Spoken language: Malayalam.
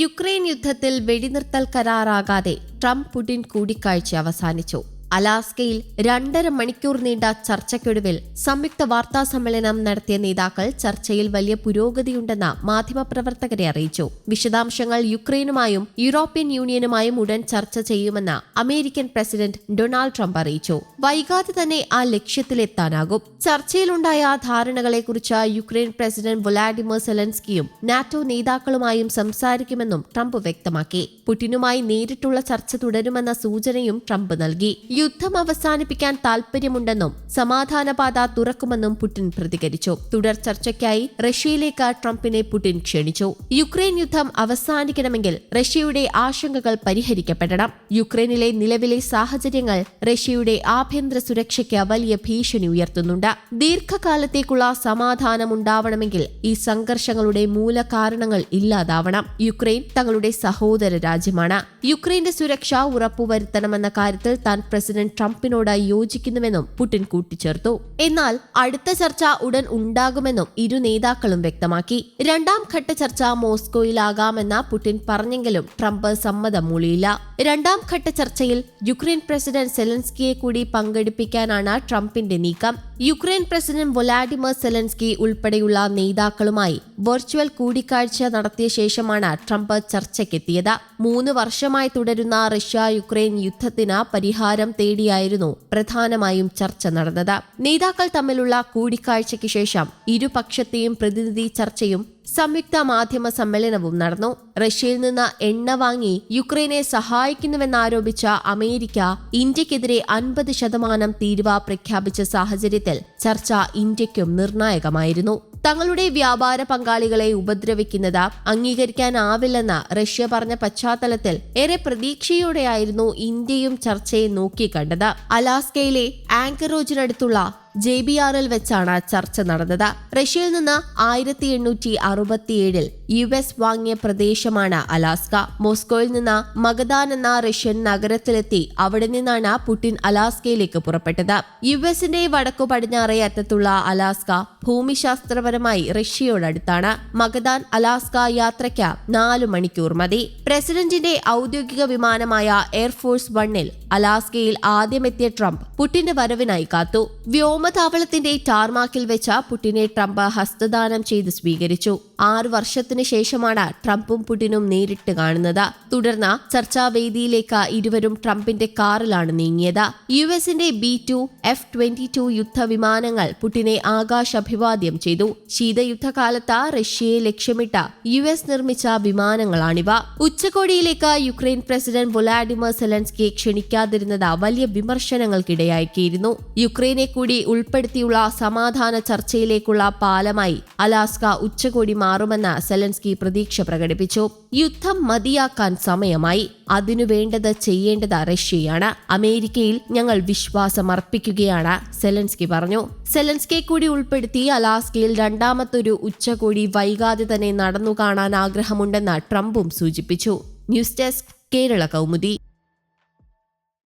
യുക്രൈൻ യുദ്ധത്തിൽ വെടിനിർത്തൽ കരാറാകാതെ ട്രംപ് പുടിൻ കൂടിക്കാഴ്ച അവസാനിച്ചു. അലാസ്കയിൽ രണ്ടര മണിക്കൂർ നീണ്ട ചർച്ചയ്ക്കൊടുവിൽ സംയുക്ത വാർത്താ സമ്മേളനം നടത്തിയ നേതാക്കൾ ചർച്ചയിൽ വലിയ പുരോഗതിയുണ്ടെന്ന് മാധ്യമപ്രവർത്തകരെ അറിയിച്ചു. വിശദാംശങ്ങൾ യുക്രൈനുമായും യൂറോപ്യൻ യൂണിയനുമായും ഉടൻ ചർച്ച ചെയ്യുമെന്ന് അമേരിക്കൻ പ്രസിഡന്റ് ഡൊണാൾഡ് ട്രംപ് അറിയിച്ചു. വൈകാതെ തന്നെ ആ ലക്ഷ്യത്തിലെത്താനാകും. ചർച്ചയിലുണ്ടായ ധാരണകളെക്കുറിച്ച് യുക്രൈൻ പ്രസിഡന്റ് വ്ളാഡിമിർ സെലൻസ്കിയും നാറ്റോ നേതാക്കളുമായും സംസാരിക്കുമെന്നും ട്രംപ് വ്യക്തമാക്കി. പുടിനുമായി നേരിട്ടുള്ള ചർച്ച തുടരുമെന്ന സൂചനയും ട്രംപ് നൽകി. യുദ്ധം അവസാനിപ്പിക്കാൻ താൽപര്യമുണ്ടെന്നും സമാധാനപാത തുറക്കുമെന്നും പുടിൻ പ്രതികരിച്ചു. തുടർ ചർച്ചയ്ക്കായി റഷ്യയിലേക്ക് ട്രംപിനെ പുടിൻ ക്ഷണിച്ചു. യുക്രൈൻ യുദ്ധം അവസാനിക്കണമെങ്കിൽ റഷ്യയുടെ ആശങ്കകൾ പരിഹരിക്കപ്പെടണം. യുക്രൈനിലെ നിലവിലെ സാഹചര്യങ്ങൾ റഷ്യയുടെ ആഭ്യന്തര സുരക്ഷയ്ക്ക് വലിയ ഭീഷണി ഉയർത്തുന്നുണ്ട്. ദീർഘകാലത്തേക്കുള്ള സമാധാനം ഉണ്ടാവണമെങ്കിൽ ഈ സംഘർഷങ്ങളുടെ മൂലകാരണങ്ങൾ ഇല്ലാതാവണം. യുക്രൈൻ തങ്ങളുടെ സഹോദര രാജ്യമാണ്. യുക്രൈന്റെ സുരക്ഷ ഉറപ്പുവരുത്തണമെന്ന കാര്യത്തിൽ താൻ പ്രസിഡന്റ് ട്രംപിനോട് യോജിക്കുന്നുവെന്നും പുടിൻ കൂട്ടിച്ചേർത്തു. എന്നാൽ അടുത്ത ചർച്ച ഉടൻ ഉണ്ടാകുമെന്നും ഇരു നേതാക്കളും വ്യക്തമാക്കി. രണ്ടാം ഘട്ട ചർച്ച മോസ്കോയിലാകാമെന്ന പുടിൻ പറഞ്ഞെങ്കിലും ട്രംപ് സമ്മതം മൂളിയില്ല. രണ്ടാം ഘട്ട ചർച്ചയിൽ യുക്രൈൻ പ്രസിഡന്റ് സെലൻസ്കിയെ കൂടി പങ്കെടുപ്പിക്കാനാണ് ട്രംപിന്റെ നീക്കം. യുക്രൈൻ പ്രസിഡന്റ് വൊലാഡിമർ സെലൻസ്കി ഉൾപ്പെടെയുള്ള നേതാക്കളുമായി വെർച്വൽ കൂടിക്കാഴ്ച നടത്തിയ ശേഷമാണ് ട്രംപ് ചർച്ചയ്ക്കെത്തിയത്. മൂന്ന് വർഷമായി തുടരുന്ന റഷ്യ യുക്രൈൻ യുദ്ധത്തിന് പരിഹാരം തേടിയായിരുന്നു പ്രധാനമായും ചർച്ച നടന്നത്. നേതാക്കൾ തമ്മിലുള്ള കൂടിക്കാഴ്ചയ്ക്ക് ശേഷം ഇരുപക്ഷത്തെയും പ്രതിനിധി ചർച്ചയും സംയുക്ത മാധ്യമ സമ്മേളനവും നടന്നു. റഷ്യയിൽ നിന്ന് എണ്ണ വാങ്ങി യുക്രൈനെ സഹായിക്കുന്നുവെന്നാരോപിച്ച അമേരിക്ക ഇന്ത്യക്കെതിരെ അൻപത് ശതമാനം തീരുവ പ്രഖ്യാപിച്ച സാഹചര്യത്തിൽ ചർച്ച ഇന്ത്യക്കും നിർണായകമായിരുന്നു. തങ്ങളുടെ വ്യാപാര പങ്കാളികളെ ഉപദ്രവിക്കുന്നത് അംഗീകരിക്കാനാവില്ലെന്ന് റഷ്യ പറഞ്ഞ പശ്ചാത്തലത്തിൽ ഏറെ പ്രതീക്ഷയോടെയായിരുന്നു ഇന്ത്യയും ചർച്ചയെ നോക്കിക്കണ്ടത്. അലാസ്കയിലെ ആങ്കറോജിനടുത്തുള്ള ജെ ബി ആറിൽ വെച്ചാണ് ചർച്ച നടന്നത്. റഷ്യയിൽ നിന്ന് ആയിരത്തി എണ്ണൂറ്റി അറുപത്തിയേഴിൽ യു എസ് വാങ്ങിയ പ്രദേശമാണ് അലാസ്ക. മോസ്കോയിൽ നിന്ന് മഗദാൻ എന്ന റഷ്യൻ നഗരത്തിലെത്തി അവിടെ നിന്നാണ് പുടിൻ അലാസ്കയിലേക്ക് പുറപ്പെട്ടത്. യു എസിന്റെ വടക്കു പടിഞ്ഞാറേ അറ്റത്തുള്ള അലാസ്ക ഭൂമിശാസ്ത്രപരമായി റഷ്യയോടടുത്താണ്. മഗദാൻ അലാസ്ക യാത്രയ്ക്ക് നാലു മണിക്കൂർ മതി. പ്രസിഡന്റിന്റെ ഔദ്യോഗിക വിമാനമായ എയർഫോഴ്സ് വണ്ണിൽ അലാസ്കയിൽ ആദ്യമെത്തിയ ട്രംപ് പുടിന്റെ വരവിനായി കാത്തു. വ്യോമതാവളത്തിന്റെ ടാർമാക്കിൽ വെച്ച പുടിനെ ട്രംപ് ഹസ്തദാനം ചെയ്ത് സ്വീകരിച്ചു. ആറു വർഷത്തിന് ശേഷമാണ് ട്രംപും പുടിനും നേരിട്ട് കാണുന്നത്. തുടർന്ന് ചർച്ചാവേദിയിലേക്ക് ഇരുവരും ട്രംപിന്റെ കാറിലാണ് നീങ്ങിയത്. യു എസിന്റെ B two F twenty two യുദ്ധവിമാനങ്ങൾ പുടിനെ ആകാശാഭിവാദ്യം ചെയ്തു. ശീതയുദ്ധകാലത്ത് റഷ്യയെ ലക്ഷ്യമിട്ട് യു എസ് നിർമ്മിച്ച വിമാനങ്ങളാണിവ. ഉച്ചകോടിയിലേക്ക് യുക്രൈൻ പ്രസിഡന്റ് വൊലാഡിമർ സെലൻസ്കിയെ ക്ഷണിക്കാതിരുന്നത് വലിയ വിമർശനങ്ങൾക്കിടയാക്കിയിരുന്നു. യുക്രൈനെ കൂടി ഉൾപ്പെടുത്തിയുള്ള സമാധാന ചർച്ചയിലേക്കുള്ള പാലമായി അലാസ്ക ഉച്ചകോടി മാറുമെന്ന് സെലൻസ്കി പ്രതീക്ഷ പ്രകടിപ്പിച്ചു. യുദ്ധം മതിയാക്കാൻ സമയമായി. അതിനു വേണ്ടത് ചെയ്യേണ്ടത് റഷ്യയാണ്. അമേരിക്കയിൽ ഞങ്ങൾ വിശ്വാസം അർപ്പിക്കുകയാണ് സെലൻസ്കി പറഞ്ഞു. സെലൻസ്കെ കൂടി ഉൾപ്പെടുത്തി അലാസ്കയിൽ രണ്ടാമത്തൊരു ഉച്ചകോടി വൈകാതെ തന്നെ നടന്നു കാണാൻ ആഗ്രഹമുണ്ടെന്ന് ട്രംപും സൂചിപ്പിച്ചു. News desk Kerala Kaumudi.